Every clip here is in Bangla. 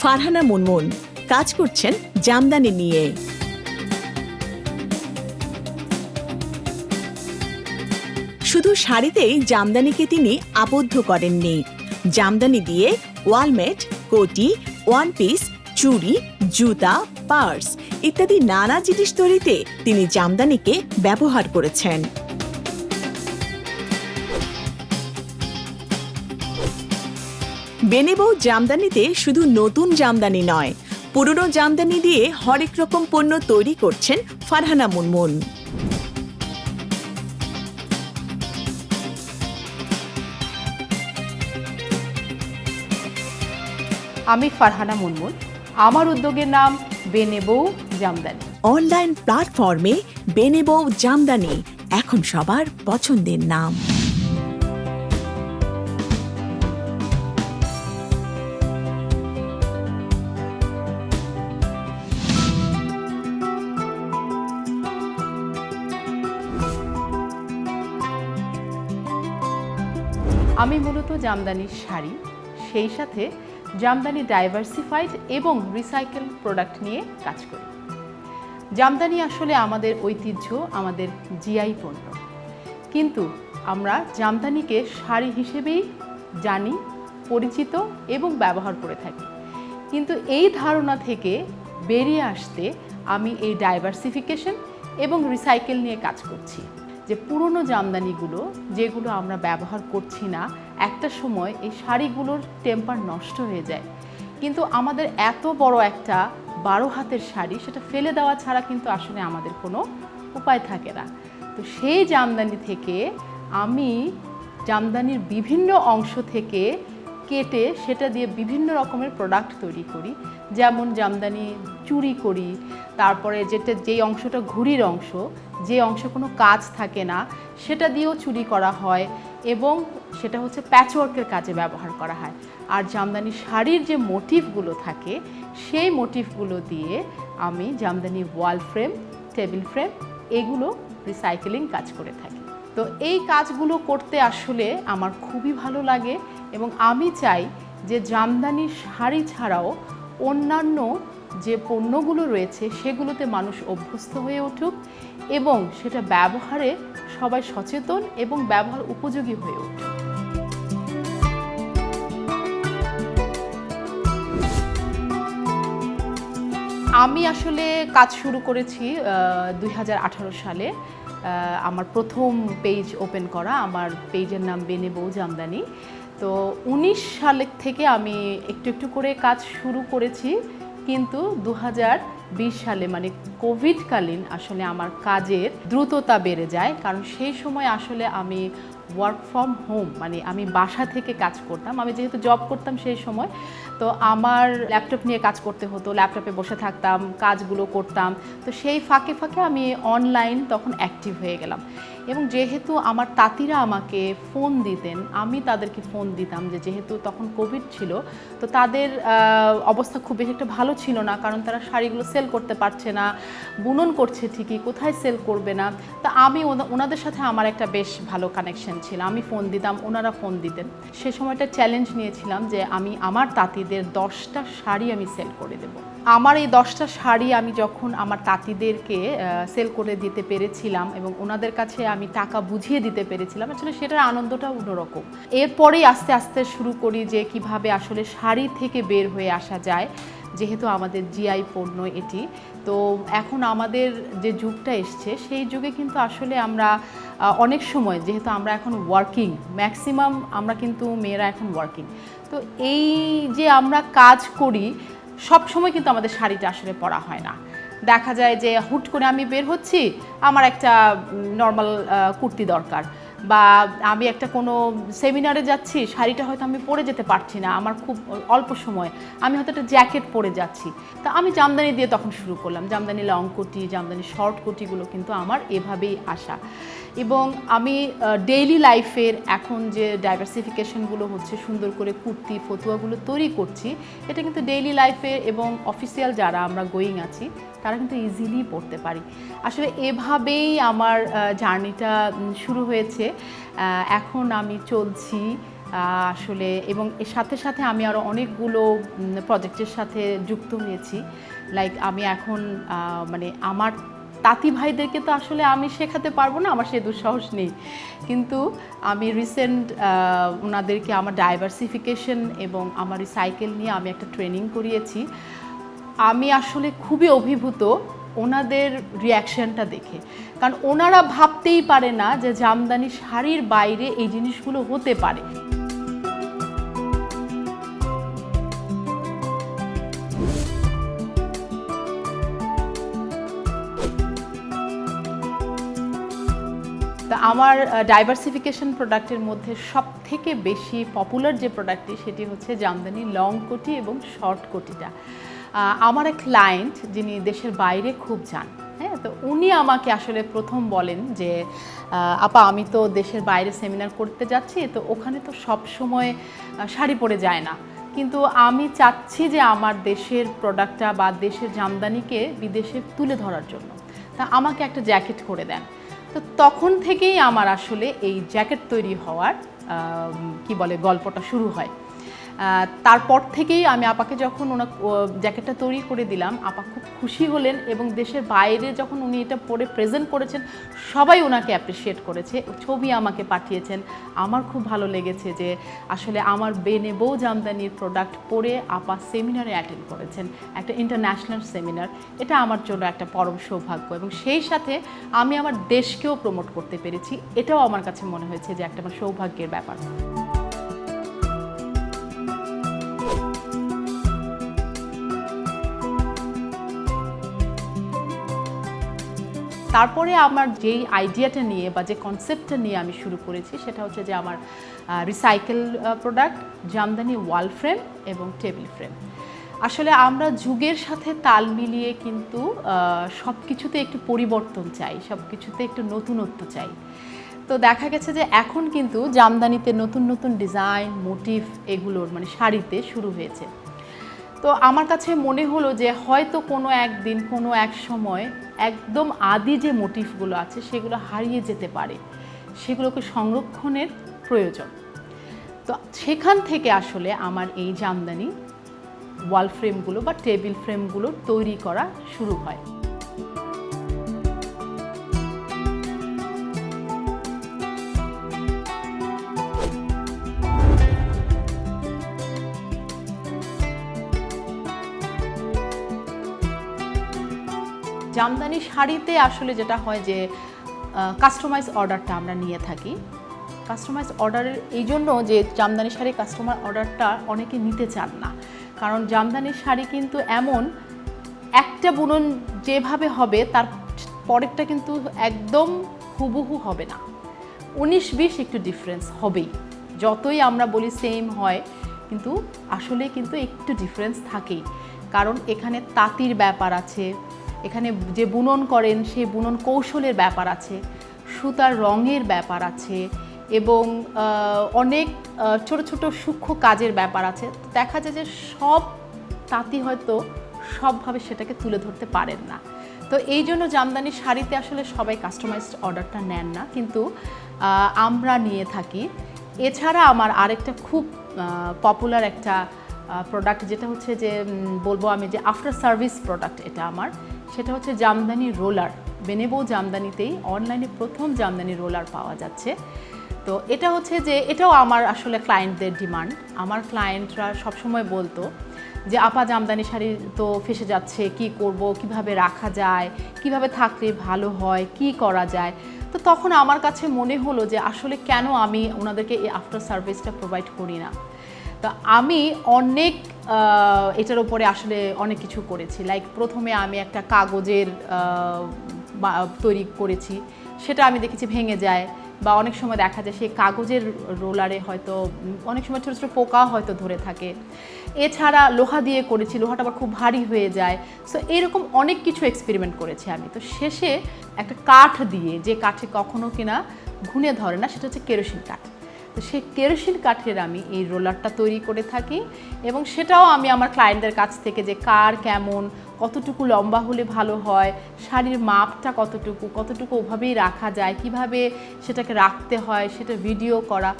ফারহানা মুনমুন। কাজ করছেন জামদানি নিয়ে। শুধু শাড়িতেই জামদানিকে তিনি আবদ্ধ করেননি। জামদানি দিয়ে ওয়ালমেট, কোটি, ওয়ান পিস, চুড়ি, জুতা, পার্স ইত্যাদি নানা জিনিস তৈরিতে তিনি জামদানিকে ব্যবহার করেছেন। বেনেবৌ জামদানিতে শুধু নতুন জামদানি নয় পুরনো জামদানি দিয়ে হরেক রকম পণ্য তৈরি করছেন ফারহানা মুনমুন। আমি ফারহানা মুনমুন আমার উদ্যোগের নাম বেনেবৌ জামদানি। অনলাইন প্ল্যাটফর্মে বেনেবৌ জামদানি এখন সবার পছন্দের নাম। আমি মূলত জামদানির শাড়ি, সেই সাথে জামদানি ডাইভার্সিফাইড এবং রিসাইকেল প্রোডাক্ট নিয়ে কাজ করি। জামদানি আসলে আমাদের ঐতিহ্য, আমাদের জিআই পণ্য। কিন্তু আমরা জামদানিকে শাড়ি হিসেবেই জানি, পরিচিত এবং ব্যবহার করে থাকি। কিন্তু এই ধারণা থেকে বেরিয়ে আসতে আমি এই ডাইভার্সিফিকেশন এবং রিসাইকেল নিয়ে কাজ করছি। যে পুরনো জামদানিগুলো, যেগুলো আমরা ব্যবহার করছি না, একটা সময় এই শাড়িগুলোর টেম্পার নষ্ট হয়ে যায়। কিন্তু আমাদের এত বড় একটা বারো হাতের শাড়ি, সেটা ফেলে দেওয়া ছাড়া কিন্তু আসলে আমাদের কোনো উপায় থাকে না। তো সেই জামদানি থেকে আমি জামদানির বিভিন্ন অংশ থেকে কেটে সেটা দিয়ে বিভিন্ন রকমের প্রোডাক্ট তৈরি করি। যেমন জামদানি চুরি করি, তারপরে যেটা যেই অংশটা ঘুড়ির অংশ, যে অংশে কোনো কাজ থাকে না, সেটা দিয়েও চুরি করা হয় এবং সেটা হচ্ছে প্যাচওয়ার্কের কাজে ব্যবহার করা হয়। আর জামদানি শাড়ির যে মোটিভগুলো থাকে, সেই মোটিভগুলো দিয়ে আমি Jamdani wall frame table frame এগুলো রিসাইকেলিং কাজ করে থাকি। তো এই কাজগুলো করতে আসলে আমার খুবই ভালো লাগে। এবং আমি চাই যে জামদানি শাড়ি ছাড়াও অন্যান্য যে পণ্যগুলো রয়েছে সেগুলোতে মানুষ অভ্যস্ত হয়ে উঠুক এবং সেটা ব্যবহারে সবাই সচেতন এবং ব্যবহার উপযোগী হয়ে উঠুক। আমি আসলে কাজ শুরু করেছি দুই হাজার আঠারো সালে। আমার প্রথম পেজ ওপেন করা, আমার পেজের নাম বেনে বউ জামদানি। তো উনিশ সালের থেকে আমি একটু একটু করে কাজ শুরু করেছি, কিন্তু দু বিশ সালে মানে কোভিডকালীন আসলে আমার কাজের দ্রুততা বেড়ে যায়। কারণ সেই সময় আসলে আমি ওয়ার্ক ফ্রম হোম মানে আমি বাসা থেকে কাজ করতাম। আমি যেহেতু জব করতাম সেই সময়, তো আমার ল্যাপটপ নিয়ে কাজ করতে হতো ল্যাপটপে বসে থাকতাম, কাজগুলো করতাম। তো সেই ফাঁকে ফাঁকে আমি অনলাইন তখন অ্যাক্টিভ হয়ে গেলাম। এবং যেহেতু আমার তাঁতিরা আমাকে ফোন দিতেন, আমি তাদেরকে ফোন দিতাম যে যেহেতু তখন কোভিড ছিল, তো তাদের অবস্থা খুব বেশি একটা ভালো ছিল না, কারণ তারা শাড়িগুলো সেল করতে পারছে না, বুনন করছে ঠিকই, কোথায় সেল করবে না, তা আমি ওনা- ওনাদের সাথে আমার একটা বেশ ভালো কানেকশন ছিল। আমি ফোন দিতাম, ওনারা ফোন দিতেন। সে সময়টা চ্যালেঞ্জ নিয়েছিলাম যে আমি আমার তাঁতিদের দশটা শাড়ি আমি সেল করে দেব। আমার এই দশটা শাড়ি আমি যখন আমার তাঁতিদেরকে সেল করে দিতে পেরেছিলাম এবং ওনাদের কাছে আমি টাকা বুঝিয়ে দিতে পেরেছিলাম, আসলে সেটার আনন্দটা অন্যরকম। এরপরেই আস্তে আস্তে শুরু করি যে কীভাবে আসলে শাড়ি থেকে বের হয়ে আসা যায়, যেহেতু আমাদের জিআই পণ্য এটি। তো এখন আমাদের যে যুগটা এসছে, সেই যুগে কিন্তু আসলে আমরা অনেক সময়, যেহেতু আমরা এখন ওয়ার্কিং ম্যাক্সিমাম আমরা কিন্তু মেয়েরা এখন ওয়ার্কিং তো এই যে আমরা কাজ করি সব সময় কিন্তু আমাদের শাড়িটা আসলে পরা হয় না। দেখা যায় যে হুট করে আমি বের হচ্ছি, আমার একটা নর্মাল কুর্তি দরকার। বা আমি একটা কোনো সেমিনারে যাচ্ছি, শাড়িটা হয়তো আমি পরে যেতে পারছি না, আমার খুব অল্প সময়, আমি হয়তো একটা জ্যাকেট পরে যাচ্ছি। তা আমি জামদানি দিয়ে তখন শুরু করলাম, জামদানি লং কুর্তি, জামদানি শর্ট কুর্তিগুলো কিন্তু আমার এভাবেই আসা। এবং আমি ডেইলি লাইফের এখন যে ডাইভার্সিফিকেশনগুলো হচ্ছে, সুন্দর করে কুর্তি, ফতুয়াগুলো তৈরি করছি, এটা কিন্তু ডেইলি লাইফে এবং অফিসিয়াল যারা আমরা গোয়িং আছি তারা কিন্তু ইজিলি পড়তে পারি। আসলে এভাবেই আমার জার্নিটা শুরু হয়েছে। এখন আমি চলছি আসলে এবং এর সাথে সাথে আমি আরও অনেকগুলো প্রজেক্টের সাথে যুক্ত হয়েছি। লাইক আমি এখন মানে আমার তাঁতি ভাইদেরকে তো আসলে আমি শেখাতে পারব না, আমার সে দুঃসাহস নেই। কিন্তু আমি রিসেন্ট ওনাদেরকে আমার ডাইভার্সিফিকেশন এবং আমার রিসাইকেল নিয়ে আমি একটা ট্রেনিং করিয়েছি। আমি আসলে খুবই অভিভূত ওনাদের রিয়াকশনটা দেখে। কারণ ওনারা ভাবতেই পারে না যে জামদানি শাড়ির বাইরে এই জিনিসগুলো হতে পারে। তা আমার ডাইভার্সিফিকেশন প্রোডাক্টের মধ্যে সব থেকে বেশি পপুলার যে প্রোডাক্টটি সেটি হচ্ছে জামদানি লং কোটি এবং শর্ট কোটিটা। আমার এক ক্লায়েন্ট যিনি দেশের বাইরে খুব যান হ্যাঁ? তো উনি আমাকে আসলে প্রথম বলেন যে আপা, আমি তো দেশের বাইরে সেমিনার করতে যাচ্ছি, তো ওখানে তো সব সময় শাড়ি পরে যায় না। কিন্তু আমি চাচ্ছি যে আমার দেশের প্রোডাক্টটা বা দেশের জামদানিকে বিদেশে তুলে ধরার জন্য। তা আমাকে একটা জ্যাকেট করে দেন। তো তখন থেকেই আমার আসলে এই জ্যাকেট তৈরি হওয়ার কি বলে, গল্পটা শুরু হয়। তারপর থেকেই আমি আপাকে যখন ওনা জ্যাকেটটা তৈরি করে দিলাম, আপা খুব খুশি হলেন এবং দেশের বাইরে যখন উনি এটা পরে প্রেজেন্ট করেছেন, সবাই ওনাকে অ্যাপ্রিসিয়েট করেছে, ছবি আমাকে পাঠিয়েছেন। আমার খুব ভালো লেগেছে যে আসলে আমার বেনে বউ জামদানির প্রোডাক্ট পরে আপা সেমিনারে অ্যাটেন্ড করেছেন, একটা ইন্টারন্যাশনাল সেমিনার এটা আমার জন্য একটা পরম সৌভাগ্য এবং সেই সাথে আমি আমার দেশকেও প্রমোট করতে পেরেছি। এটাও আমার কাছে মনে হয়েছে যে একটা আমার সৌভাগ্যের ব্যাপার। তারপরে আমার যেই আইডিয়াটা নিয়ে বা যে কনসেপ্টটা নিয়ে আমি শুরু করেছি, সেটা হচ্ছে যে আমার recycle product Jamdani wall frame এবং টেবিল ফ্রেম আসলে আমরা যুগের সাথে তাল মিলিয়ে কিন্তু সব কিছুতে একটু পরিবর্তন চাই সব কিছুতে একটু নতুনত্ব চাই। তো দেখা গেছে যে এখন কিন্তু জামদানিতে নতুন নতুন ডিজাইন মোটিভ এগুলোর মানে শাড়িতে শুরু হয়েছে। তো আমার কাছে মনে হলো যে হয়তো কোনো একদিন, কোনো এক সময় একদম আদি যে মোটিভগুলো আছে, সেগুলো হারিয়ে যেতে পারে। সেগুলোকে সংরক্ষণের প্রয়োজন। তো সেখান থেকে আসলে আমার এই জামদানি ওয়াল ফ্রেমগুলো বা টেবিল ফ্রেমগুলো তৈরি করা শুরু হয়। জামদানি শাড়িতে আসলে যেটা হয় যে কাস্টমাইজ অর্ডারটা আমরা নিয়ে থাকি। কাস্টমাইজ অর্ডারের এই জন্য যে, জামদানি শাড়ি কাস্টমার অর্ডারটা অনেকে নিতে চান না। কারণ জামদানি শাড়ি কিন্তু এমন, একটা বুনন যেভাবে হবে, তার পরেরটা কিন্তু একদম হুবহু হবে না। উনিশ বিশ একটু ডিফারেন্স হবেই। যতই আমরা বলি সেম হয়, কিন্তু আসলে কিন্তু একটু ডিফারেন্স থাকেই। কারণ এখানে তাঁতির ব্যাপার আছে এখানে যে বুনন করেন, সেই বুনন কৌশলের ব্যাপার আছে, সুতার রঙের ব্যাপার আছে এবং অনেক ছোট ছোট সূক্ষ্ম কাজের ব্যাপার আছে। দেখা যায় যে সব তাঁতি হয়তো সবভাবে সেটাকে তুলে ধরতে পারেন না। তো এই জন্য জামদানি শাড়িতে আসলে সবাই কাস্টমাইজড অর্ডারটা নেন না। কিন্তু আমরা নিয়ে থাকি। এছাড়া আমার আরেকটা খুব পপুলার একটা প্রোডাক্ট যেটা হচ্ছে যে বলব আমি যে আফটার সার্ভিস প্রোডাক্ট এটা আমার, সেটা হচ্ছে জামদানি রোলার বেনেবো জামদানিতেই অনলাইনে প্রথম জামদানি রোলার পাওয়া যাচ্ছে। তো এটা হচ্ছে যে, এটাও আমার আসলে ক্লায়েন্টদের ডিমান্ড আমার ক্লায়েন্টরা সবসময় বলতো যে, আপা, জামদানি শাড়ি তো ফেসে যাচ্ছে, কি করব, কীভাবে রাখা যায়, কীভাবে থাকলে ভালো হয়, কি করা যায়? তো তখন আমার কাছে মনে হলো যে, আসলে কেন আমি ওনাদেরকে এই আফটার সার্ভিসটা প্রোভাইড করি না? তো আমি অনেক এটার উপরে আসলে অনেক কিছু করেছি। লাইক প্রথমে আমি একটা কাগজের তৈরি করেছি। সেটা আমি দেখেছি ভেঙে যায় বা অনেক সময় দেখা যায় সেই কাগজের রোলারে হয়তো, অনেক সময় ছোটো ছোটো পোকা হয়তো ধরে থাকে। এছাড়া লোহা দিয়ে করেছি, লোহাটা আবার খুব ভারী হয়ে যায়। সো এরকম অনেক কিছু এক্সপেরিমেন্ট করেছি আমি। তো শেষে একটা কাঠ দিয়ে, যে কাঠে কখনো কিনা ঘুনে ধরে না, সেটা হচ্ছে কেরোসিন কাঠ। তো সেই কেরোসিন কাঠের আমি এই রোলারটা তৈরি করে থাকি এবং সেটাও আমি আমার ক্লায়েন্টদের কাছ থেকে যে কার কেমন, কতটুকু লম্বা হলে ভালো হয়, শাড়ির মাপটা কতটুকু কতটুকু ওভাবেই রাখা যায়, কীভাবে সেটাকে রাখতে হয়, সেটা ভিডিও করা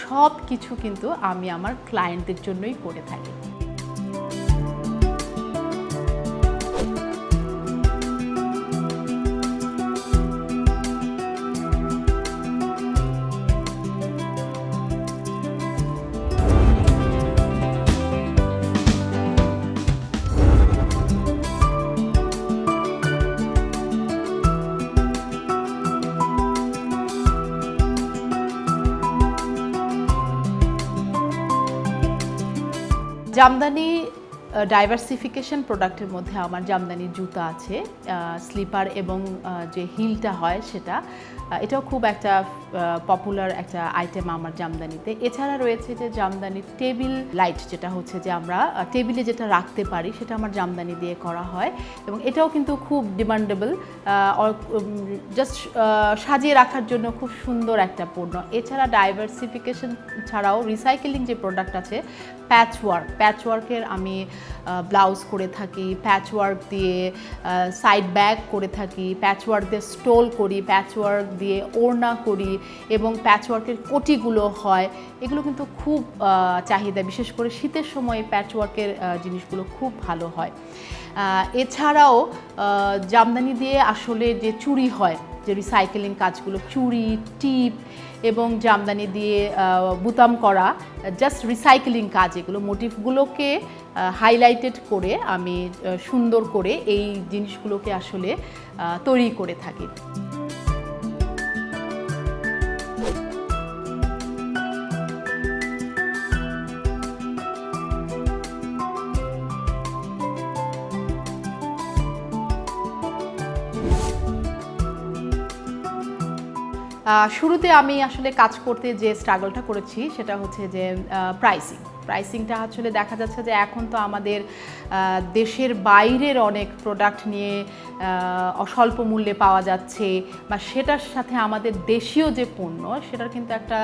সব কিছু কিন্তু আমি আমার ক্লায়েন্টদের জন্যই করে থাকি। জামদানি ডাইভার্সিফিকেশন প্রোডাক্টের মধ্যে আমার জামদানির জুতা আছে স্লিপার এবং যে হিলটা হয় সেটা এটাও খুব একটা পপুলার একটা আইটেম আমার জামদানিতে। এছাড়া রয়েছে যে জামদানির টেবিল লাইট যেটা হচ্ছে যে আমরা টেবিলে যেটা রাখতে পারি সেটা আমার জামদানি দিয়ে করা হয় এবং এটাও কিন্তু খুব ডিমান্ডেবল জাস্ট সাজিয়ে রাখার জন্য খুব সুন্দর একটা পণ্য। এছাড়া ডাইভার্সিফিকেশন ছাড়াও রিসাইকেলিং যে প্রোডাক্ট আছে প্যাচ ওয়ার্ক প্যাচ ওয়ার্কের আমি ব্লাউজ করে থাকি প্যাচওয়ার্ক দিয়ে সাইড ব্যাগ করে থাকি প্যাচ ওয়ার্ক দিয়ে স্টোল করি প্যাচওয়ার্ক দিয়ে ওড়না করি এবং প্যাচ ওয়ার্কের কোটিগুলো হয়। এগুলো কিন্তু খুব চাহিদা। বিশেষ করে শীতের সময় প্যাচ ওয়ার্কের জিনিসগুলো খুব ভালো হয়। এছাড়াও জামদানি দিয়ে আসলে যে চুরি হয়, যে রিসাইকেলিং কাজগুলো, চুরি, টিপ এবং জামদানি দিয়ে বুতাম করা জাস্ট রিসাইকেলিং কাজ, এগুলো মোটিভগুলোকে হাইলাইটেড করে আমি সুন্দর করে এই জিনিসগুলোকে আসলে তৈরি করে থাকি। শুরুতে আমি আসলে কাজ করতে যে স্ট্রাগলটা করেছি সেটা হচ্ছে যে প্রাইসিং প্রাইসিংটা আসলে দেখা যাচ্ছে যে এখন তো আমাদের দেশের বাইরের অনেক প্রোডাক্ট নিয়ে অস্বল্প মূল্যে পাওয়া যাচ্ছে বা সেটার সাথে আমাদের দেশীয় যে পণ্য, সেটার কিন্তু একটা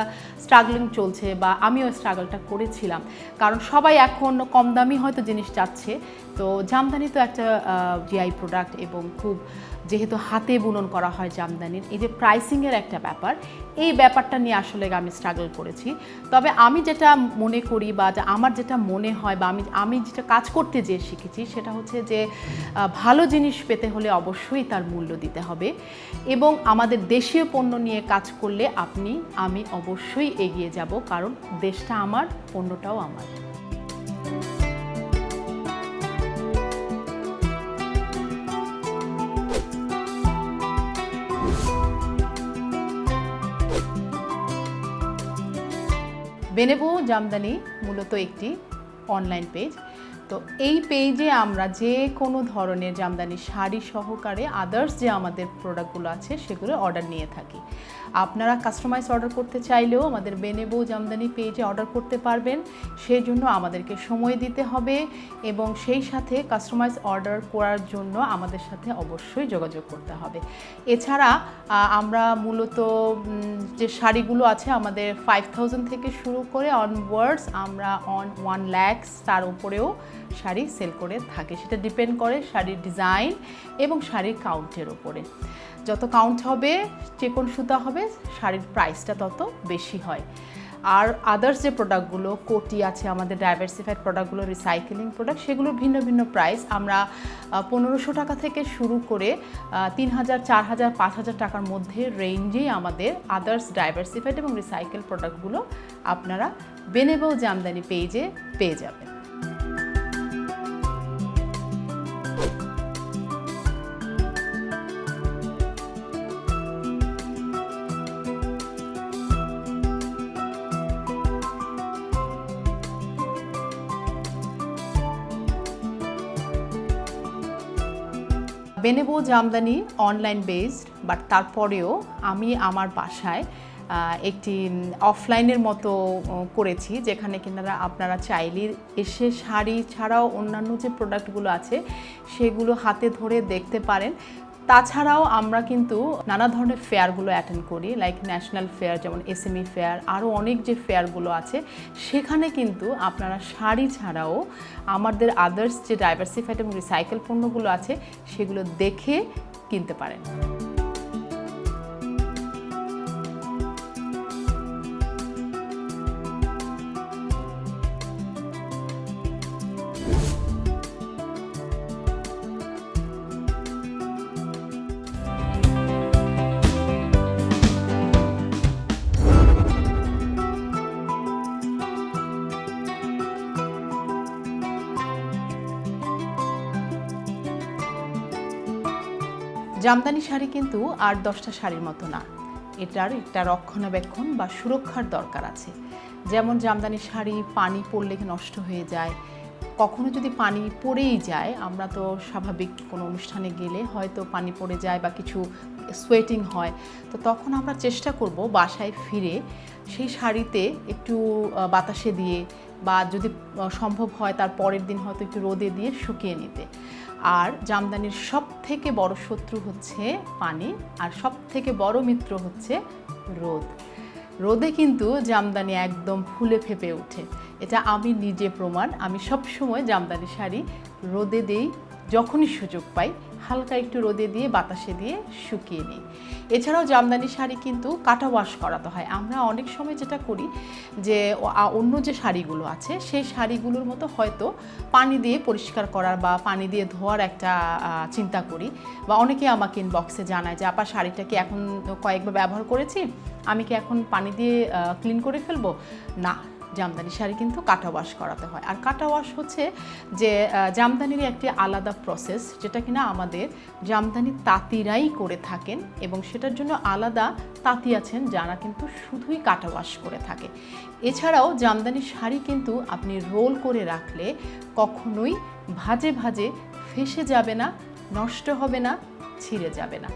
স্ট্রাগলিং চলছে বা আমিও স্ট্রাগলটা করেছিলাম। কারণ সবাই এখন কম দামি হয়তো জিনিস চাচ্ছে। তো জামদানি তো একটা জিআই প্রোডাক্ট এবং খুব যেহেতু হাতে বুনন করা হয় জামদানির, এই যে প্রাইসিংয়ের একটা ব্যাপার, এই ব্যাপারটা নিয়ে আসলে আমি স্ট্রাগল করেছি। তবে আমি যেটা মনে করি বা আমার যেটা মনে হয় বা আমি আমি যেটা কাজ করতে যে শিখেছি সেটা হচ্ছে যে ভালো জিনিস পেতে হলে অবশ্যই তার মূল্য দিতে হবে এবং আমাদের দেশীয় পণ্য নিয়ে কাজ করলে আপনি, আমি অবশ্যই এগিয়ে যাব কারণ দেশটা আমার, পণ্যটাও আমার। বেনেবো জামদানি মূলত একটি অনলাইন পেজ তো এই পেজে আমরা যে কোনো ধরনের জামদানি শাড়ি সহকারে আদার্স যে আমাদের প্রোডাক্টগুলো আছে সেগুলো অর্ডার নিয়ে থাকি। আপনারা কাস্টমাইজ অর্ডার করতে চাইলেও আমাদের বেনেবো জামদানি পেজে অর্ডার করতে পারবেন। সেই জন্য আমাদেরকে সময় দিতে হবে এবং সেই সাথে কাস্টমাইজ অর্ডার করার জন্য আমাদের সাথে অবশ্যই যোগাযোগ করতে হবে। এছাড়া আমরা মূলত যে শাড়িগুলো আছে আমাদের ফাইভ থাউজেন্ড থেকে শুরু করে অনওয়ার্ডস আমরা অন ওয়ান ল্যাক্স তার উপরেও শাড়ি সেল করে থাকে। সেটা ডিপেন্ড করে শাড়ির ডিজাইন এবং শাড়ির কাউন্টের ওপরে যত কাউন্ট হবে চিকন সুতা হবে, শাড়ির প্রাইসটা তত বেশি হয়। আর আদার্স যে প্রোডাক্টগুলো কোটি আছে আমাদের ডাইভার্সিফাইড প্রোডাক্টগুলো রিসাইকেলিং প্রোডাক্ট সেগুলোর ভিন্ন ভিন্ন প্রাইস আমরা পনেরোশো টাকা থেকে শুরু করে তিন হাজার চার হাজার পাঁচ হাজার টাকার মধ্যে রেঞ্জেই আমাদের আদার্স ডাইভার্সিফাইড এবং রিসাইকেল প্রোডাক্টগুলো আপনারা বেনেবো জামদানি পেজে পেয়ে যাবেন। বেনেবো জামদানি অনলাইন বেসড বাট তারপরেও আমি আমার বাসায় একটি অফলাইনের মতো করেছি, যেখানে কিনারা আপনারা চাইলে এসে শাড়ি ছাড়াও অন্যান্য যে প্রোডাক্টগুলো আছে, সেগুলো হাতে ধরে দেখতে পারেন। তাছাড়াও আমরা কিন্তু নানা ধরনের ফেয়ারগুলো অ্যাটেন্ড করি লাইক ন্যাশনাল ফেয়ার যেমন এসএমই ফেয়ার আরও অনেক যে ফেয়ারগুলো আছে, সেখানে কিন্তু আপনারা শাড়ি ছাড়াও আমাদের আদার্স যে ডাইভার্সিফাইড এবং রিসাইকেল পণ্যগুলো আছে, সেগুলো দেখে কিনতে পারেন। জামদানি শাড়ি কিন্তু আর দশটা শাড়ির মতো না। এটার একটা রক্ষণাবেক্ষণ বা সুরক্ষার দরকার আছে। যেমন জামদানি শাড়ি পানি পড়লে নষ্ট হয়ে যায়? কখনো যদি পানি পড়েই যায়, আমরা তো স্বাভাবিক কোনো অনুষ্ঠানে গেলে হয়তো পানি পড়ে যায় বা কিছু সোয়েটিং হয়, তো তখন আমরা চেষ্টা করব বাসায় ফিরে সেই শাড়িতে একটু বাতাসে দিয়ে বা যদি সম্ভব হয় তার পরের দিন হয়তো একটু রোদে দিয়ে শুকিয়ে নিতে। আর জামদানির সব থেকে বড় শত্রু হচ্ছে পানি, আর সব থেকে বড় মিত্র হচ্ছে রোদ। রোদে কিন্তু জামদানি একদম ফুলে ফেপে ওঠে। এটা আমি নিজে প্রমাণ, আমি সবসময় জামদানি শাড়ি রোদে দেই যখনই সুযোগ পাই হালকা একটু রোদে দিয়ে বাতাসে দিয়ে শুকিয়ে নিই। এছাড়াও জামদানি শাড়ি কিন্তু কাটা ওয়াশ করাতে হয়। আমরা অনেক সময় যেটা করি যে অন্য যে শাড়িগুলো আছে, সেই শাড়িগুলোর মতো হয়তো পানি দিয়ে পরিষ্কার করার বা পানি দিয়ে ধোয়ার একটা চিন্তা করি। বা অনেকে আমাকে ইনবক্সে জানায় যে, আপা, শাড়িটা কি এখন কয়েকবার ব্যবহার করেছি? আমি কি এখন পানি দিয়ে ক্লিন করে ফেলব? না জামদানি শাড়ি কিন্তু কাটা ওয়াশ করাতে হয়। আর কাটা ওয়াশ হচ্ছে যে জামদানির একটি আলাদা প্রসেস যেটা কিনা আমাদের জামদানি তাঁতিরাই করে থাকেন এবং সেটার জন্য আলাদা তাঁতি আছেন যারা কিন্তু শুধুই কাটা ওয়াশ করে থাকে। এছাড়াও জামদানি শাড়ি কিন্তু আপনি রোল করে রাখলে কখনোই ভাজে ভাজে ফেসে যাবে না, নষ্ট হবে না, ছিঁড়ে যাবে না।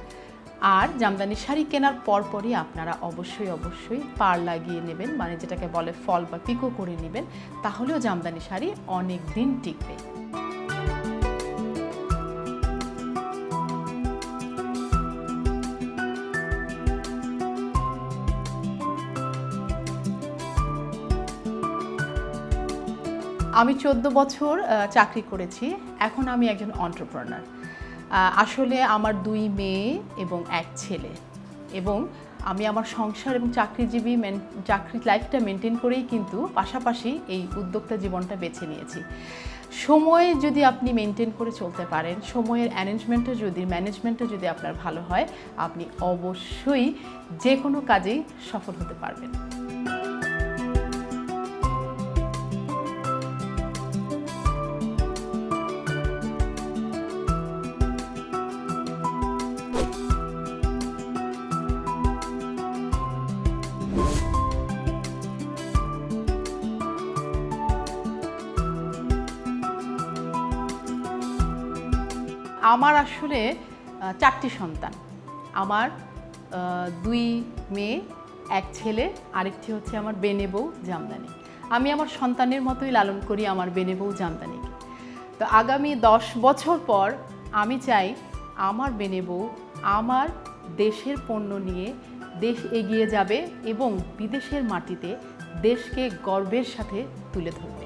আর জামদানি শাড়ি কেনার পরপরই আপনারা অবশ্যই অবশ্যই পার লাগিয়ে নেবেন মানে যেটাকে বলে ফল বা পিকো করে নেবেন, তাহলেও জামদানি শাড়ি অনেক দিন টিকবে। আমি চোদ্দ বছর চাকরি করেছি। এখন আমি একজন অন্টারপ্রেনার আসলে আমার দুই মেয়ে এবং এক ছেলে। এবং আমি আমার সংসার এবং চাকরিজীবী চাকরি লাইফটা মেনটেন করেই কিন্তু পাশাপাশি এই উদ্যোক্তা জীবনটা বেছে নিয়েছি। সময় যদি আপনি মেনটেন করে চলতে পারেন, সময়ের অ্যারেঞ্জমেন্টটা যদি ম্যানেজমেন্টটা যদি আপনার ভালো হয়, আপনি অবশ্যই যে কোনো কাজেই সফল হতে পারবেন। আমার আসলে চারটি সন্তান। আমার দুই মেয়ে, এক ছেলে, আরেকটি হচ্ছে আমার বেনে বউ জামদানি। আমি আমার সন্তানের মতোই লালন করি আমার বেনে বউ জামদানিকে। তো আগামী দশ বছর পর আমি চাই আমার বেনে বউ আমার দেশের পণ্য নিয়ে দেশ এগিয়ে যাবে এবং বিদেশের মাটিতে দেশকে গর্বের সাথে তুলে ধরবে।